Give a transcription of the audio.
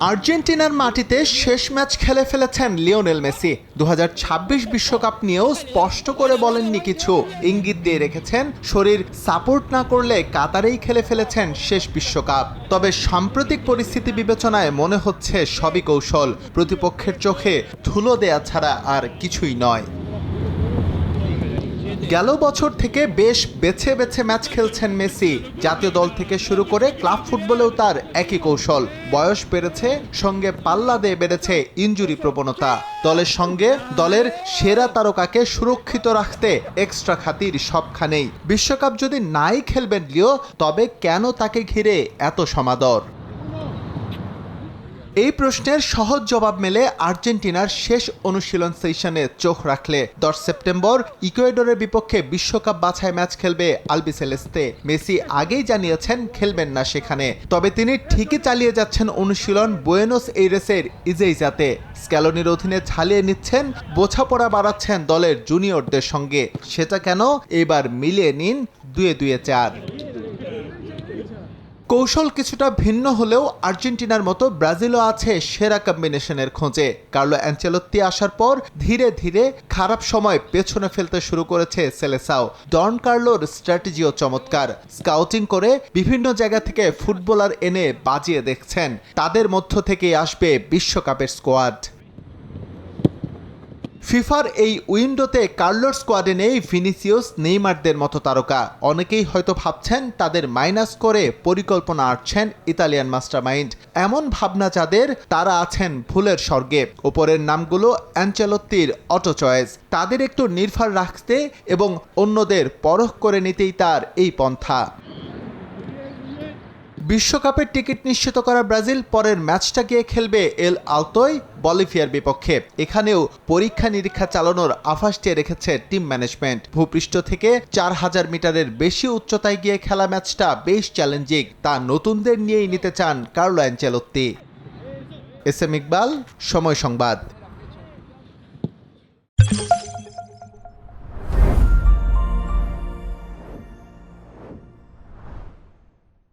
আর্জেন্টিনার মাটিতে শেষ ম্যাচ খেলে ফেলেছেন লিওনেল মেসি। দু বিশ্বকাপ নিয়েও স্পষ্ট করে বলেননি কিছু। ইঙ্গিত দিয়ে রেখেছেন, শরীর সাপোর্ট না করলে কাতারেই খেলে ফেলেছেন শেষ বিশ্বকাপ। তবে সাম্প্রতিক পরিস্থিতি বিবেচনায় মনে হচ্ছে সবই কৌশল। প্রতিপক্ষের চোখে ধুলো দেয়া ছাড়া আর কিছুই নয়। গেল বছর থেকে বেশ বেছে বেছে ম্যাচ খেলছেন মেসি। জাতীয় দল থেকে শুরু করে ক্লাব ফুটবলেও তার একই কৌশল। বয়স বেড়েছে, সঙ্গে পাল্লা দিয়ে বেড়েছে ইঞ্জুরি প্রবণতা। দলের সঙ্গে দলের সেরা তারকাকে সুরক্ষিত রাখতে এক্সট্রা খাতির সবখানেই। বিশ্বকাপ যদি নাই খেলবেন লিও, তবে কেন তাকে ঘিরে এত সমাদর? এই প্রশ্নের সহজ জবাব মেলে আর্জেন্টিনার শেষ অনুশীলন সেশনে চোখ রাখলে। দশ সেপ্টেম্বর, ইকুয়েডরের বিপক্ষে বিশ্বকাপ বাছাই ম্যাচ খেলবে আলবিসেলেস্তে। মেসি আগেই জানিয়েছেন খেলবেন না সেখানে। তবে তিনি ঠিকই চালিয়ে যাচ্ছেন অনুশীলন বুয়েনোস এইরেসের ইজেইজাতে। স্ক্যালোনির অধীনে ঝালিয়ে নিচ্ছেন, বোঝাপড়া বাড়াচ্ছেন দলের জুনিয়রদের সঙ্গে। সেটা কেন? এবার মিলিয়ে নিন দুয়ে দুয়ে চার। কৌশল কিছুটা ভিন্ন হলেও আর্জেন্টিনার মতো ব্রাজিলও আছে সেরা কম্বিনেশনের খোঁজে। কার্লো অ্যাঞ্চেলত্তি আসার পর ধীরে ধীরে খারাপ সময় পেছনে ফেলতে শুরু করেছে সেলেসাও। ডন কার্লোর স্ট্র্যাটেজিও চমৎকার। স্কাউটিং করে বিভিন্ন জায়গা থেকে ফুটবলার এনে বাজিয়ে দেখছেন। তাদের মধ্য থেকেই আসবে বিশ্বকাপের স্কোয়াড। ফিফার এই উইন্ডোতে কার্লোর স্কোয়াডে নেই ভিনিসিয়াস, নেইমারদের মতো তারকা। অনেকেই হয়তো ভাবছেন তাদের মাইনাস করে পরিকল্পনা আঁটছেন ইতালিয়ান মাস্টারমাইন্ড। এমন ভাবনা যাদের, তারা আছেন ভুলের স্বর্গে। ওপরের নামগুলো অ্যাঞ্চেলত্তির অটো চয়েস। তাদের একটু নির্ভর রাখতে এবং অন্যদের পরখ করে নিতেই তার এই পন্থা। বিশ্বকাপের টিকিট নিশ্চিত করা ব্রাজিল পরের ম্যাচটা গিয়ে খেলবে এল আলতোই বলিভিয়ার বিপক্ষে। এখানেও পরীক্ষা নিরীক্ষা চালানোর আভাস দিয়ে রেখেছে টিম ম্যানেজমেন্ট। ভূপৃষ্ঠ থেকে চার হাজার মিটারের বেশি উচ্চতায় গিয়ে খেলা ম্যাচটা বেশ চ্যালেঞ্জিং। তা নতুনদের নিয়েই নিতে চান Carlo Ancelotti S M Iqbal, Somoy Sangbad.